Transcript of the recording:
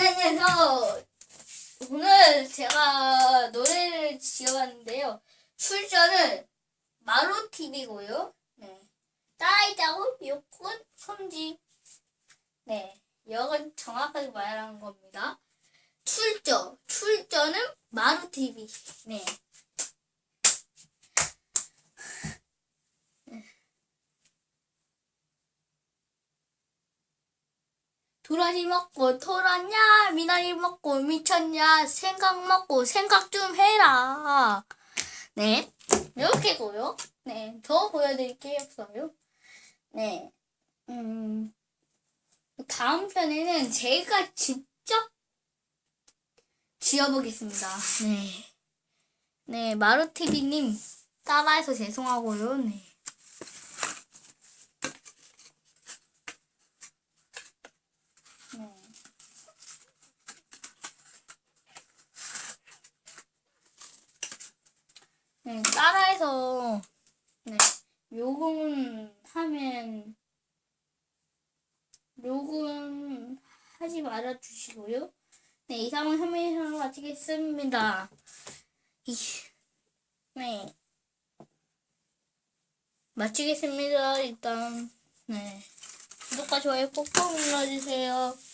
네, 그래서 오늘 제가 노래를 지어봤는데요. 출전은 마루TV고요. 네. 따이자고 요건 섬지. 네. 이건 정확하게 말하는 겁니다. 출전. 출전은 마루TV. 네. 도라지 먹고 토랐냐? 미나리 먹고 미쳤냐? 생각 먹고 생각 좀 해라. 네. 이렇게고요. 네 더 보여드릴 게 없어요 네. 음, 다음 편에는 제가 직접 지어보겠습니다. 네. 네, 마루TV님 따라해서 죄송하고요. 네. 네. 네, 따라해서 네, 요금 하면 요금 하지 말아 주시고요. 네, 이상은 현미에서 마치겠습니다. 이, 네. 마치겠습니다. 일단 네. 구독과 좋아요 꼭꼭 눌러주세요. 끝.